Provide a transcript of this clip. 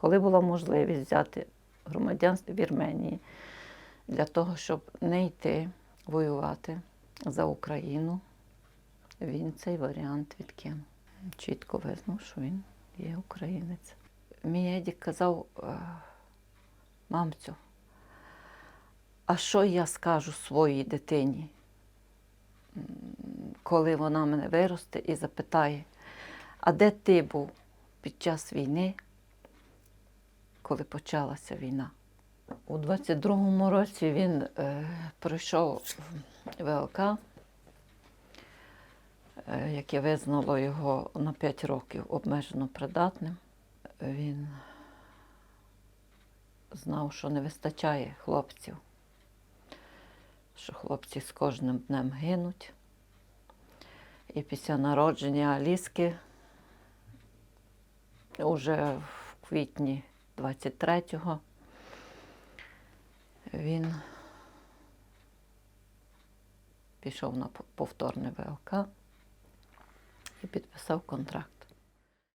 Коли була можливість взяти громадянство Вірменії для того, щоб не йти воювати за Україну, він цей варіант відкинув. Чітко визнав, що він є українець. Мій Едік казав, «Е, мамцю, а що я скажу своїй дитині, коли вона мене виросте і запитає, а де ти був під час війни, коли почалася війна? У 22-му році він е, пройшов ВЛК, е, яке визнало його на 5 років обмежено придатним. Він знав, що не вистачає хлопців, що хлопці з кожним днем гинуть. І після народження Аліски уже в квітні 23-го він пішов на повторне ВЛК і підписав контракт.